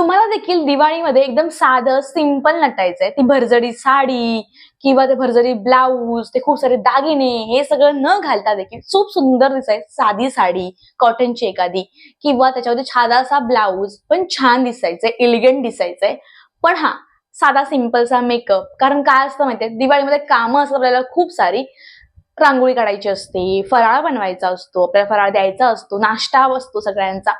तुम्हाला देखील दिवाळीमध्ये एकदम साधं सिंपल नटायचंय. ती भरजडी साडी किंवा ते भरजरी ब्लाऊज ते खूप सारे दागिने हे सगळं न घालता देखील खूप सुंदर दिसाय साधी साडी कॉटनची एखादी किंवा त्याच्यामध्ये छादासा ब्लाऊज पण छान दिसायचंय एलिगंट दिसायचंय. पण हा साधा सिंपलचा मेकअप कारण काय असतं माहितीये? दिवाळीमध्ये कामं असतात आपल्याला खूप सारी. रांगोळी काढायची असते फराळ बनवायचा असतो आपल्याला फराळ द्यायचा असतो नाश्ता असतो सगळ्यांचा.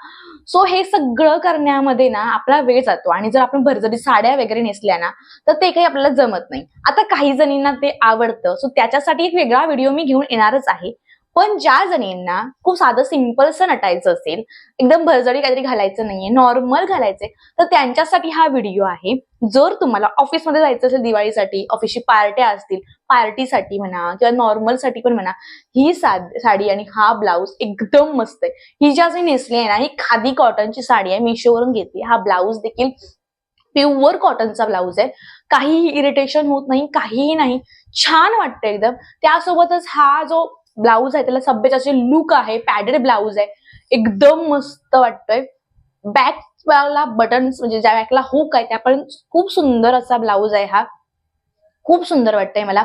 सो हे सगळं करण्यामध्ये ना आपला वेळ जातो आणि जर आपण भरजरी साड्या वगैरे नेसल्या ना तर ते काही आपल्याला जमत नाही. आता काही जणींना ते आवडतं. सो त्याच्यासाठी एक वेगळा व्हिडिओ मी घेऊन येणारच आहे. पण ज्या जणींना खूप साधं सिम्पलसं नटायचं असेल एकदम भरजरी काहीतरी घालायचं नाहीये नॉर्मल घालायचंय तर त्यांच्यासाठी हा व्हिडिओ आहे. जर तुम्हाला ऑफिसमध्ये जायचं असेल दिवाळीसाठी ऑफिसची पार्ट्या असतील पार्टीसाठी म्हणा किंवा नॉर्मलसाठी पण म्हणा ही साडी आणि हा ब्लाऊज एकदम मस्त आहे. ही ज्या जी नेसली आहे ना ही खादी कॉटनची साडी आहे मिशोवरून घेतली. हा ब्लाऊज देखील प्युअर कॉटनचा ब्लाऊज आहे. काहीही इरिटेशन होत नाही काहीही नाही. छान वाटतं एकदम. त्यासोबतच हा जो ब्लाऊज आहे त्याला सभ्यताचे लुक आहे पॅडेड ब्लाऊज आहे. एकदम मस्त वाटतोय. बॅक ला बटन्स म्हणजे ज्या बॅकला हुक आहे त्या पण खूप सुंदर असा ब्लाऊज आहे हा. खूप सुंदर वाटतंय मला.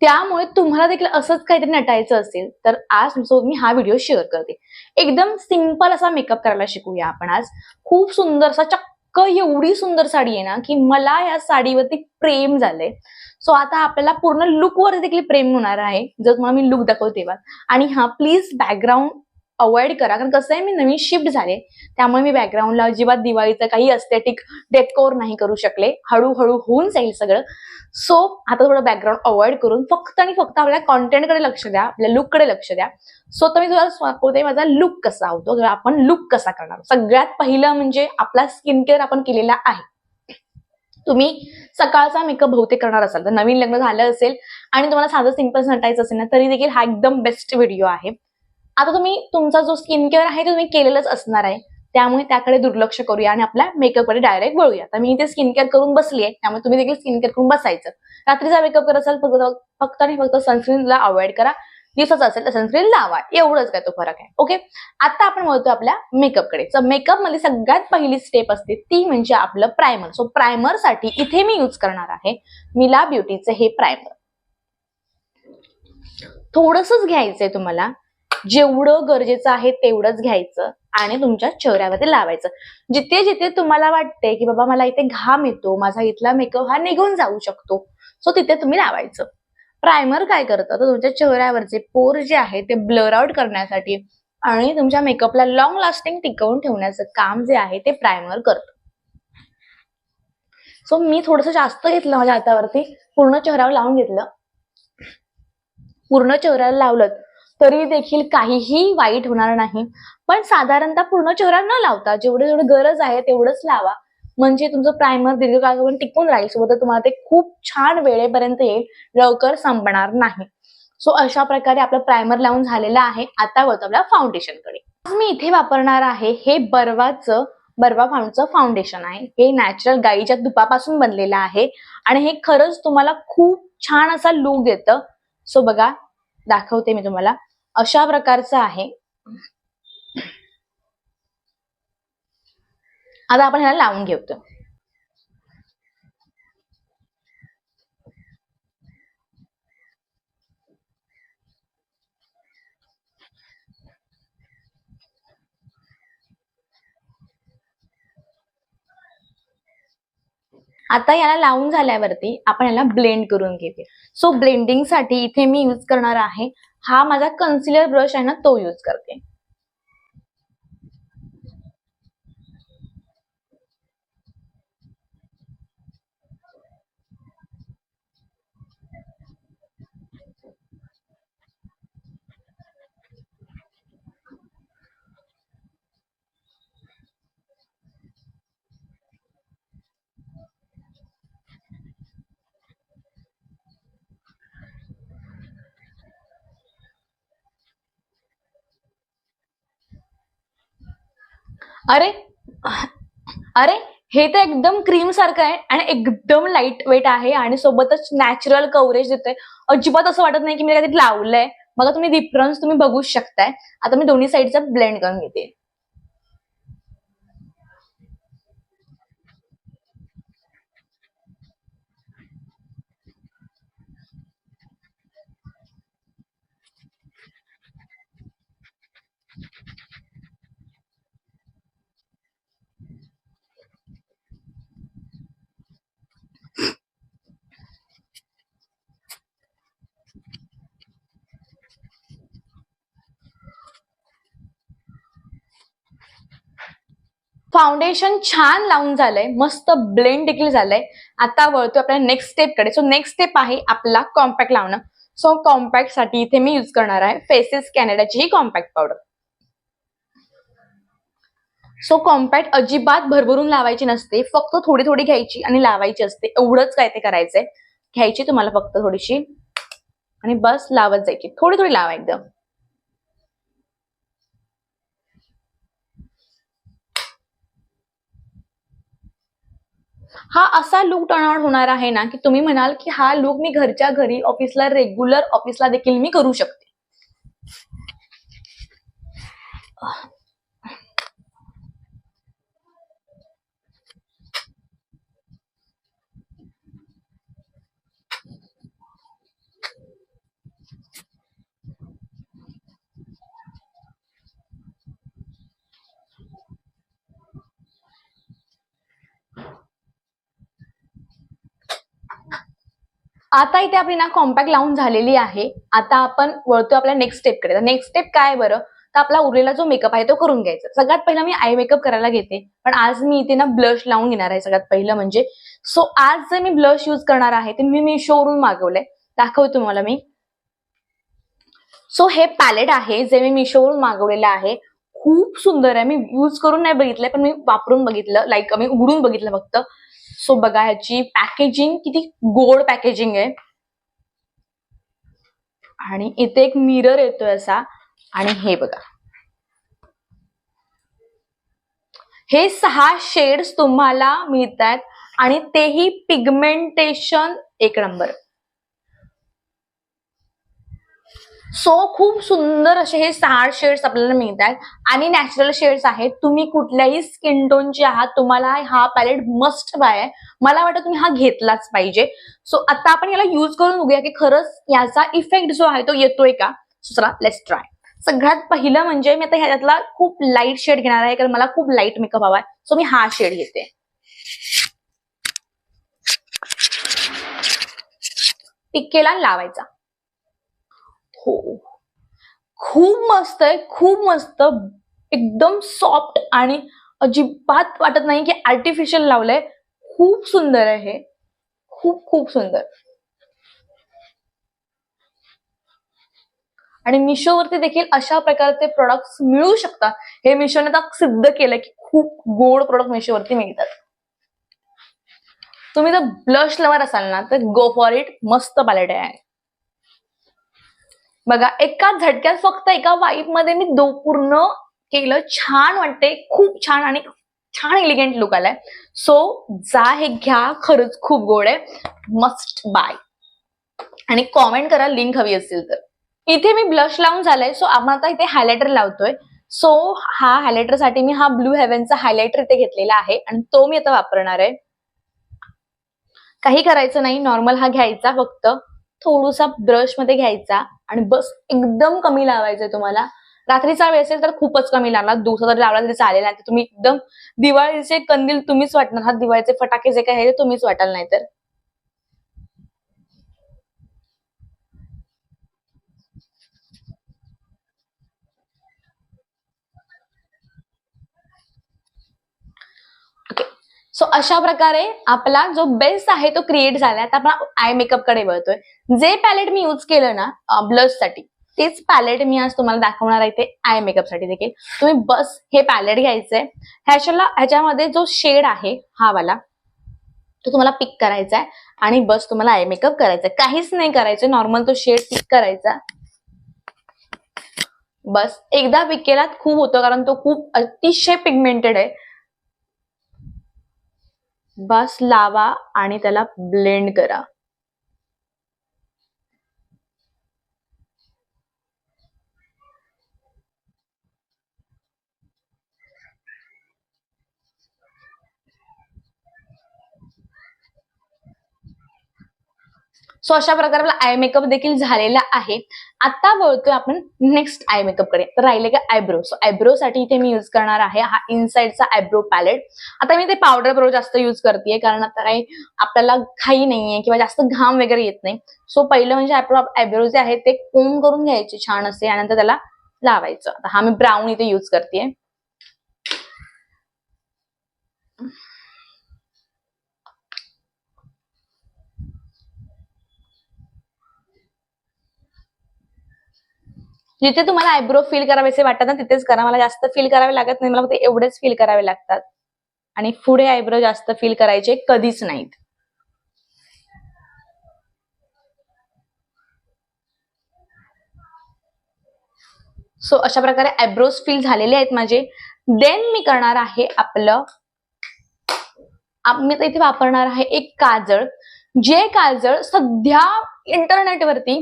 त्यामुळे तुम्हाला देखील असंच काहीतरी नटायचं असेल तर आज मी हा व्हिडिओ शेअर करते. एकदम सिंपल असा मेकअप करायला शिकूया आपण आज. खूप सुंदर असा चक्क एवढी सुंदर साडी आहे ना की मला या साडीवरती प्रेम झालंय. सो आता आपल्याला पूर्ण लुकवर देखील प्रेम होणार आहे. जर तुम्हाला मी लुक दाखवते तेव्हा. आणि हा प्लीज बॅकग्राऊंड अवॉइड करा. कारण कसं आहे मी नवीन शिफ्ट झाले. त्यामुळे मी बॅकग्राऊंडला अजिबात दिवाळीचं काही अस्थेटिक डेकोर नाही करू शकले. हळूहळू होऊन जाईल सगळं. सो आता थोडं बॅकग्राऊंड अवॉइड करून फक्त आणि फक्त आपल्या कॉन्टेंटकडे लक्ष द्या. आपल्या लुककडे लक्ष द्या. सो तर मी तुला दाखवते माझा लुक कसा होतो. किंवा आपण लुक कसा करणार सगळ्यात पहिलं म्हणजे आपला स्किन केअर आपण केलेला आहे. तुम्ही सकाळचा मेकअप बहुतेक करणार असाल. तर नवीन लग्न झालं असेल आणि तुम्हाला साधं सिंपल नटायचं असेल ना तरी देखील हा एकदम बेस्ट व्हिडिओ आहे. आता तुम्ही तुमचा जो स्किन केअर आहे तो तुम्ही केलेलंच असणार आहे. त्यामुळे त्याकडे दुर्लक्ष करूया आणि आपल्या मेकअपकडे डायरेक्ट वळूया. तर मी इथे स्किन केअर करून बसली आहे त्यामुळे तुम्ही देखील स्किन केअर करून बसायचं. रात्रीचा मेकअप करत असाल फक्त फक्त आणि फक्त सनस्क्रीनला अवॉइड करा. दिवसाचा असेल तर सनस्क्रीन लावा. एवढंच काय तो फरक आहे. ओके आता आपण बोलतो आपल्या मेकअपकडे तर मेकअपमध्ये सगळ्यात पहिली स्टेप असते ती म्हणजे आपलं प्रायमर सो प्रायमरसाठी इथे मी यूज करणार आहे मिला ब्युटीचं हे प्रायमर थोडसच घ्यायचंय तुम्हाला. जेवढं गरजेचं आहे तेवढंच घ्यायचं आणि तुमच्या चेहऱ्यावरती लावायचं. जिथे जिथे तुम्हाला वाटते की बाबा मला इथे घाम येतो माझा इथला मेकअप हा निघून जाऊ शकतो. सो तिथे तुम्ही लावायचं. प्रायमर काय करतं? तर तुमच्या चेहऱ्यावरचे पोर जे आहे ते ब्लर आउट करण्यासाठी आणि तुमच्या मेकअपला लॉंग लास्टिंग टिकवून ठेवण्याचं काम जे आहे ते प्रायमर करतं. सो मी थोडस जास्त घेतलं माझ्या हातावरती. पूर्ण चेहऱ्यावर लावून घेतलं. पूर्ण चेहऱ्याला लावलं तरी देखील काहीही वाईट होणार नाही. पण साधारणतः पूर्ण चेहरा न लावता जेवढं जेवढं गरज आहे तेवढंच लावा. म्हणजे तुमचं प्रायमर दीर्घकाळ टिकून राहील. सोबत तुम्हाला ते खूप छान वेळेपर्यंत येईल. लवकर संपणार नाही. सो अशा प्रकारे आपलं प्रायमर लावून झालेलं आहे. आता वळतो आपल्या फाउंडेशनकडे आज मी इथे वापरणार आहे हे बर्वाचं बर्वा फाउंडचं फाउंडेशन आहे. हे नॅचरल गाईच्या तुपापासून बनलेलं आहे. आणि हे खरंच तुम्हाला खूप छान असा लुक देतं. सो बघा दाखवते मी तुम्हाला. अशा प्रकारचं आहे. आता आपण ह्याला लावून घेऊतो आता याला लावून झाल्यावरती आपण याला ब्लेंड करून घेऊया. सो ब्लेंडिंगसाठी इथे मी यूज करणार आहे हा माझा कन्सिलर ब्रश आहे ना तो यूज करते. अरे अरे हे तर एकदम क्रीम सारखं आहे आणि एकदम लाइट वेट आहे आणि सोबतच नॅचरल कव्हरेज देतोय. अजिबात असं वाटत नाही की मी काहीतरी लावलंय. बघा तुम्ही डिफरन्स तुम्ही बघू शकताय. आता मी दोन्ही साईडचा ब्लेंड करून घेते. फाउंडेशन छान लावून झालंय. मस्त ब्लेंड देखील झालंय. आता वळतो आपल्या नेक्स्ट स्टेपकडे सो नेक्स्ट स्टेप आहे आपला कॉम्पॅक्ट लावणं. सो कॉम्पॅक्टसाठी इथे मी युज करणार आहे फेसेस कॅनडाची ही कॉम्पॅक्ट पावडर सो कॉम्पॅक्ट अजिबात भरभरून लावायची नसते. फक्त थोडी थोडी घ्यायची आणि लावायची असते. एवढंच काय ते करायचंय. घ्यायची तुम्हाला फक्त थोडीशी. आणि बस लावत जायची. थोडी थोडी लावा एकदम. हा असा लुक टर्नआउट होणार आहे ना की तुम्ही म्हणाल की हा लुक मी घरच्या घरी ऑफिसला रेग्युलर ऑफिसला देखील मी करू शकते. आता इथे आपली ना कॉम्पॅक्ट लावून झालेली आहे. आता आपण वळतो आपल्या नेक्स्ट स्टेपकडे तर नेक्स्ट स्टेप काय बरं? तर आपला उरलेला जो मेकअप आहे तो करून घ्यायचा. सगळ्यात पहिला मी आय मेकअप करायला घेते. पण आज मी इथे ना ब्लश लावून घेणार आहे सगळ्यात पहिलं म्हणजे. सो आज जे मी ब्लश युज करणार आहे ते मी मी शोरूम मागवलंय. दाखवतो तुम्हाला मी. सो हे पॅलेट आहे जे मी मिशोवरून मागवलेलं आहे. खूप सुंदर आहे. मी यूज करून नाही बघितलंय पण मी वापरून बघितलं. लाईक मी उघडून बघितलं फक्त. सो बघा ह्याची पॅकेजिंग किती गोड पॅकेजिंग आहे. आणि इथे एक मिरर येतोय असा. आणि हे बघा. हे सहा शेड्स तुम्हाला मिळत आहेत आणि तेही पिगमेंटेशन एक नंबर सो खूप सुंदर असे हे सहा शेड्स आपल्याला मिळत आहेत. आणि नॅचरल शेड्स आहेत. तुम्ही कुठल्याही स्किन टोनचे आहात तुम्हाला हा पॅलेट मस्ट बाय आहे. मला वाटतं तुम्ही हा घेतलाच पाहिजे. सो आता आपण याला युज करून बघूया की खरंच याचा इफेक्ट जो आहे तो येतोय का? चला लेट्स ट्राय सगळ्यात पहिलं म्हणजे मी आता ह्याच्यातला खूप लाइट शेड घेणार आहे कारण मला खूप लाइट मेकअप हवा आहे. सो मी हा शेड घेते. टिक्केला लावायचा. हो. खूप मस्त आहे खूप मस्त एकदम सॉफ्ट आणि अजिबात वाटत नाही की आर्टिफिशियल लावलंय. खूप सुंदर आहे हे. खूप खूप सुंदर. आणि मिशोवरती देखील अशा प्रकारचे प्रोडक्ट्स मिळू शकतात. हे मिशोने आता सिद्ध केलं की खूप गोड प्रोडक्ट मिशोवरती मिळतात. तुम्ही जर ब्लश लवर असाल ना तर गो फॉर इट मस्त पॅलेट आहे. बघा एका झटक्यात फक्त एका वाईपमध्ये मी दो पूर्ण केलं. छान वाटते खूप छान आणि छान एलिगंट लुक आलाय. सो जा हे घ्या. खरंच खूप गोड आहे. मस्ट बाय आणि कॉमेंट करा लिंक हवी असेल तर. इथे मी ब्लश लावून झालाय. सो आपण आता इथे हायलायटर लावतोय. सो हा हायलायटरसाठी मी हा ब्लू हेव्हनचा हायलायटर इथे घेतलेला आहे. आणि तो मी आता वापरणार आहे. काही करायचं नाही. नॉर्मल हा घ्यायचा फक्त. थोडासा ब्रशमध्ये घ्यायचा. आणि बस एकदम कमी लावायचंय तुम्हाला. रात्रीचा वेळ असेल तर खूपच कमी लागणार दिवसा जर लावला तरी चालेल नाही तुम्ही एकदम दिवाळीचे कंदील तुम्हीच वाटणार. हा दिवाळीचे फटाके जे काही आहे ते तुम्हीच वाटाल नाही तर सो अशा प्रकारे आपला जो बेस आहे तो क्रिएट झालाय. आता आपण आय मेकअपकडे वळतोय. जे पॅलेट मी यूज केलं ना ब्लशसाठी तेच पॅलेट मी आज तुम्हाला दाखवणार आहे ते आय मेकअपसाठी देखील. तुम्ही बस हे पॅलेट घ्यायचंय. ह्याच्याला ह्याच्यामध्ये जो शेड आहे हा वाला तो तुम्हाला पिक करायचा आहे आणि बस तुम्हाला आय मेकअप करायचा आहे काहीच नाही करायचं नॉर्मल तो शेड पिक करायचा. बस. एकदा पिक केलात खूप होतं. कारण तो खूप अतिशय पिगमेंटेड आहे. बस लावा आणि त्याला ब्लेंड करा. सो अशा प्रकारे आपला आय मेकअप देखील झालेला आहे. आता वळतोय आपण नेक्स्ट आय मेकअपकडे. तर राहिले का आयब्रो सो आयब्रो साठी इथे मी युज करणार आहे हा इनसाइडचा आयब्रो पॅलेट आता मी ते पावडर ब्रो जास्त युज करते कारण आता काही आपल्याला घाई नाहीये किंवा जास्त घाम वगैरे येत नाही. सो पहिलं म्हणजे आयब्रो आयब्रो जे आहे ते कोम करून घ्यायचे छान असे आणि नंतर त्याला लावायचं. आता हा मी ब्राऊन इथे युज करते जिथे तुम्हाला आयब्रो फील करावेसे वाटतात ना तिथेच करा. मला जास्त फील करावे लागत नाही. मला फक्त एवढेच फील करावे लागतात. आणि पुढे आयब्रो जास्त फील करायचे कधीच नाहीत. सो अशा प्रकारे आयब्रोज फील झालेले आहेत माझे. देन मी करणार आहे आपलं मी इथे वापरणार आहे एक काजळ. जे काजळ सध्या इंटरनेटवरती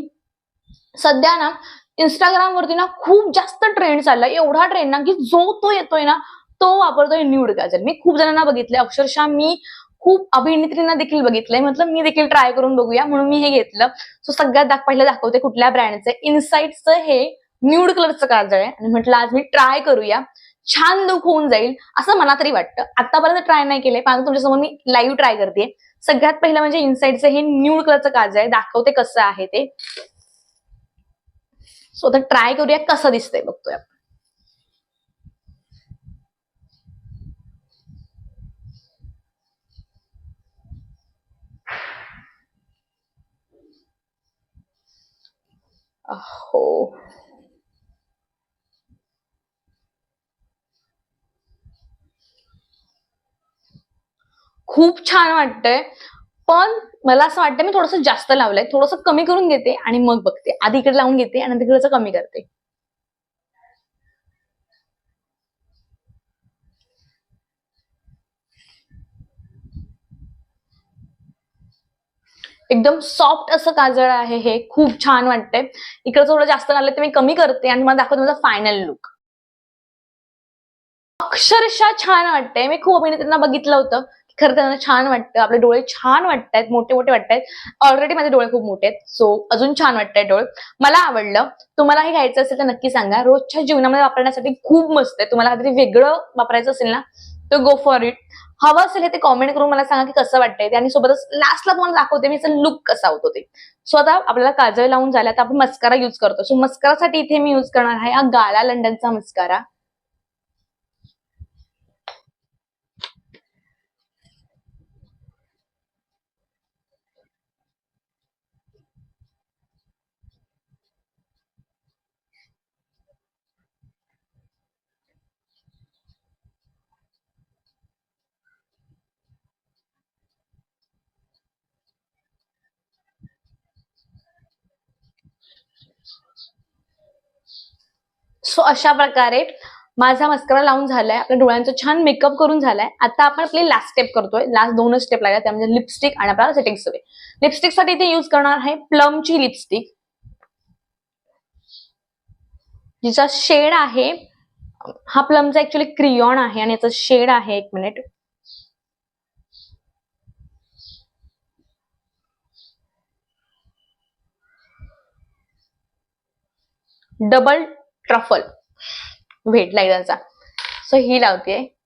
सध्या ना इंस्टाग्राम वरती ना खूप जास्त ट्रेंड चाललाय. एवढा ट्रेंड ना की जो तो येतोय ना तो वापरतोय न्यूड काजल मी खूप जणांना बघितलंय. अक्षरशः मी खूप अभिनेत्रींना देखील बघितलंय. मतलब मी देखील ट्राय करून बघूया. म्हणून मी हे घेतलं. सो सगळ्यात दाख पहिलं दाखवते कुठल्या ब्रँडचं इनसाइटचं हे न्यूड कलरचं काजळ आहे. आणि म्हटलं आज मी ट्राय करूया. छान लुक होऊन जाईल. असं मला तरी वाटतं. आतापर्यंत ट्राय नाही केलंय. पण तुमच्यासमोर मी लाईव्ह ट्राय करते सगळ्यात पहिलं म्हणजे इनसाइडचं हे न्यूड कलरचं काजळ आहे. दाखवते कसं आहे ते. सो आता ट्राय करूया कसं दिसतंय बघतोय आपण. हो खूप छान वाटतंय पण मला असं वाटतं मी थोडंसं जास्त लावलंय. थोडंसं कमी करून घेते आणि मग बघते. आधी इकडे लावून घेते आणि तिकडचं कमी करते. एकदम सॉफ्ट असं काजळ आहे हे. खूप छान वाटतंय. इकडे थोडं जास्त लागलं ते मी कमी करते आणि मला दाखवते माझा फायनल लुक अक्षरशः छान वाटतंय. मी खूप अभिनेत्यांना बघितलं होतं. खरं त्यांना छान वाटतं. आपले डोळे छान वाटतायत मोठे मोठे वाटतायत. ऑलरेडी माझे डोळे खूप मोठे आहेत. सो अजून छान वाटतंय डोळे. मला आवडलं तुम्हाला हे घ्यायचं असेल तर नक्की सांगा. रोजच्या जीवनामध्ये वापरण्यासाठी खूप मस्त आहे. तुम्हाला काहीतरी वेगळं वापरायचं असेल ना तर गो फॉर इट हवं असेल ते कॉमेंट करून मला सांगा की कसं वाटतंय. आणि सोबतच लास्टला तुम्हाला दाखवते मी लुक कसा होतो ते. सो आता आपल्याला काजळ लावून झाला तर आपण मस्कारा युज करतो. सो मस्कारासाठी इथे मी युज करणार आहे हा गाला लंडनचा मस्कारा सो अशा प्रकारे माझा मस्करा लावून झालाय. आपल्या डोळ्यांचं छान मेकअप करून झालाय. आता आपण आपली लास्ट स्टेप करतोय. लास्ट दोनच स्टेप लागल्या. त्या म्हणजे लिपस्टिक आणि आपल्याला सेटिंग स्प्रे लिपस्टिकसाठी इथे युज करणार आहे प्लमची लिपस्टिक जिचा शेड आहे हा प्लमचा ऍक्च्युली क्रियॉन आहे आणि याचा शेड आहे एक मिनिट डबल ट्रफल भेटला त्याचा सो ही लावते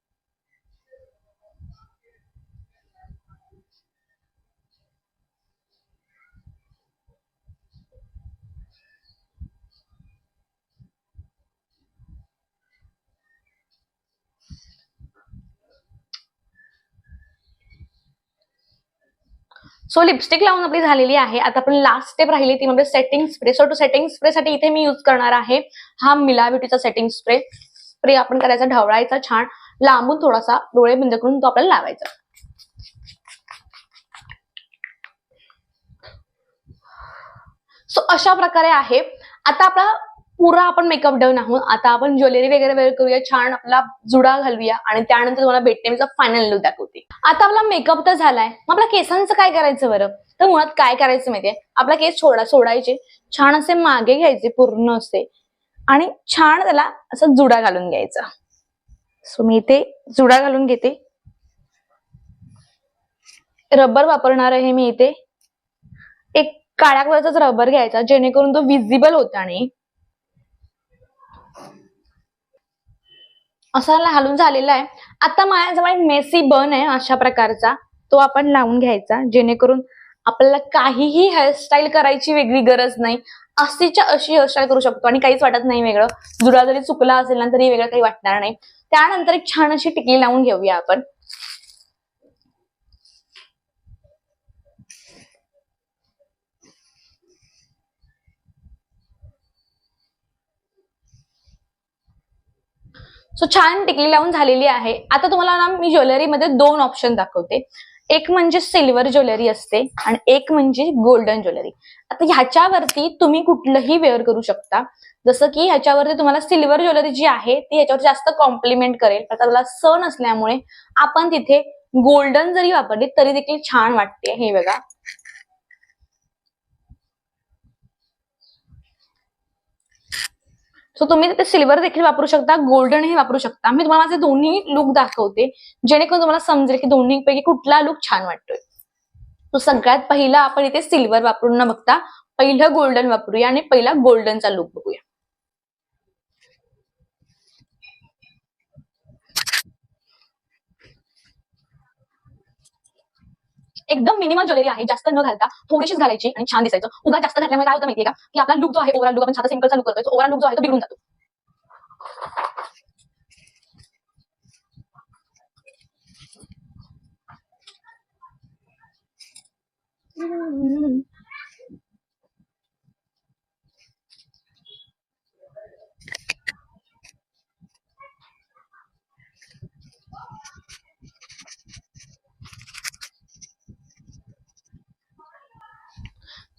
सो लिपस्टिक लावून आपली झालेली आहे. आता आपण लास्ट स्टेप राहिली ती म्हणजे setting spray so to setting spray साठी इथे मी युज करणार आहे हा मिला ब्युटीचा सेटिंग स्प्रे स्प्रे आपण करायचा ढवळायचा छान. लांबून थोडासा डोळे बंद करून तो आपल्याला लावायचा. सो अशा प्रकारे आहे. आता आपला पुरा आपण मेकअप डन आहोत. आता आपण ज्वेलरी वगैरे वेअर करूया. छान आपला जुडा घालूया. आणि त्यानंतर तुम्हाला भेटते मी फायनल लुक दाखवते. आता आपला मेकअप तर झालाय. मग आपल्या केसांचं काय करायचं बरं? तर मुळात काय करायचं माहितीये? आपला केस सोडा सोडायचे. छान असे मागे घ्यायचे पूर्ण असे. आणि छान त्याला असं जुडा घालून घ्यायचा. सो मी इथे जुडा घालून घेते. रबर वापरणार आहे मी इथे. एक काळ्या कलरचाच रबर घ्यायचा जेणेकरून तो विजिबल होता नाही असा हलून झालेला आहे. आता माझ्याजवळ एक मेसी बन आहे अशा प्रकारचा. तो आपण लावून घ्यायचा. जेणेकरून आपल्याला काहीही हेअरस्टाईल करायची वेगळी गरज नाही. अशीच्या अशी हेअरस्टाईल करू शकतो. आणि काहीच वाटत नाही वेगळं. जुडा जरी चुकला असेल ना तरी वेगळं काही वाटणार नाही. त्यानंतर एक छान अशी टिकली लावून घेऊया आपण. सो छान टिकली लावून झालेली आहे. आता तुम्हाला ना मी ज्वेलरीमध्ये दोन ऑप्शन दाखवते. एक म्हणजे सिल्वर ज्वेलरी असते आणि एक म्हणजे गोल्डन ज्वेलरी. आता ह्याच्यावरती तुम्ही कुठलंही वेअर करू शकता. जसं की ह्याच्यावरती तुम्हाला सिल्वर ज्वेलरी जी आहे ती ह्याच्यावर जास्त कॉम्प्लिमेंट करेल. आता त्याला सण असल्यामुळे आपण तिथे गोल्डन जरी वापरली तरी देखील छान वाटते हे बघा. सो तुम्ही ते सिल्वर देखील वापरू शकता गोल्डनही वापरू शकता. मी तुम्हाला माझे दोन्ही लुक दाखवते जेणेकरून तुम्हाला समजेल की दोन्हीपैकी कुठला लुक छान वाटतोय. तो सगळ्यात पहिला आपण इथे सिल्वर वापरून न बघता पहिलं गोल्डन वापरूया आणि पहिला गोल्डनचा लुक बघूया. एकदम मिनिमम ज्वेलरी आहे जास्त न घालता थोडीशीच घालायची आणि छान दिसायचं. उगा जास्त घातल्यामुळे काय होतं माहितीये का? की आपला लुक जो आहे ओव्हरऑल लुक आपण साधा सिंपलचा लुक करतो ओव्हरऑल लुक जो आहे तो बिघडून जातो.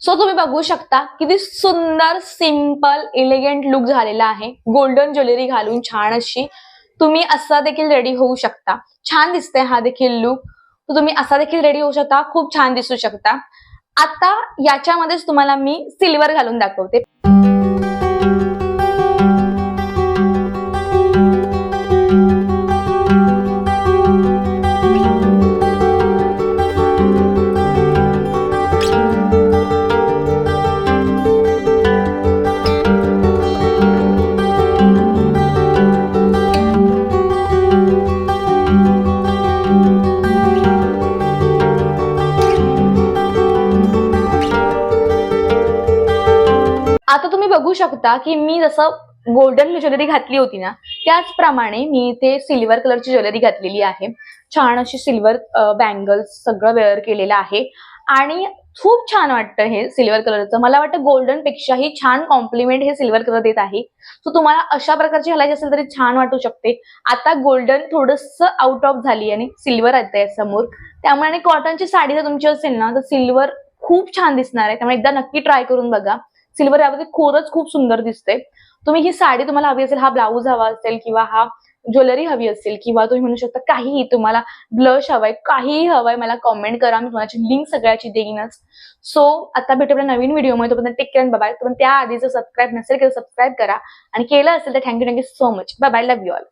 सो तुम्ही बघू शकता किती सुंदर सिंपल इलिगंट लुक झालेला आहे. गोल्डन ज्वेलरी घालून छान अशी तुम्ही असा देखील रेडी होऊ शकता. छान दिसते हा देखील लुक तर तुम्ही असा देखील रेडी होऊ शकता. खूप छान दिसू शकता. आता याच्यामध्येच तुम्हाला मी सिल्वर घालून दाखवते. बघू शकता की मी जसं गोल्डन ज्वेलरी घातली होती ना त्याचप्रमाणे मी इथे सिल्वर कलरची ज्वेलरी घातलेली आहे. छान अशी सिल्वर बँगल्स सगळं वेअर केलेलं आहे. आणि खूप छान वाटतं हे सिल्वर कलरचं मला वाटतं गोल्डन पेक्षाही छान कॉम्प्लिमेंट हे सिल्वर कलर देत आहे. सो तुम्हाला अशा प्रकारची घालायची असेल तरी छान वाटू शकते. आता गोल्डन थोडस आउट ऑफ झाली आणि सिल्वर आहे समोर. त्यामुळे आणि कॉटनची साडी जर तुमची असेल ना तर सिल्वर खूप छान दिसणार आहे. त्यामुळे एकदा नक्की ट्राय करून बघा. सिल्वर यामध्ये खरंच खूप सुंदर दिसते. तुम्ही ही साडी तुम्हाला हवी असेल हा ब्लाऊज हवा असेल किंवा हा ज्वेलरी हवी असेल किंवा तुम्ही म्हणू शकता काहीही तुम्हाला ब्लश हवाय काहीही हवाय मला कॉमेंट करा मी तुम्हाला लिंक सगळ्याची देईनच. सो आता भेटू आपल्या नवीन व्हिडिओमध्ये तोपर्यंत टेक केअर बाय पण त्या आधी जर सबस्क्राईब नसेल केलं सबस्क्राईब करा. आणि केलं असेल तर thank you thank you so much bye bye love you all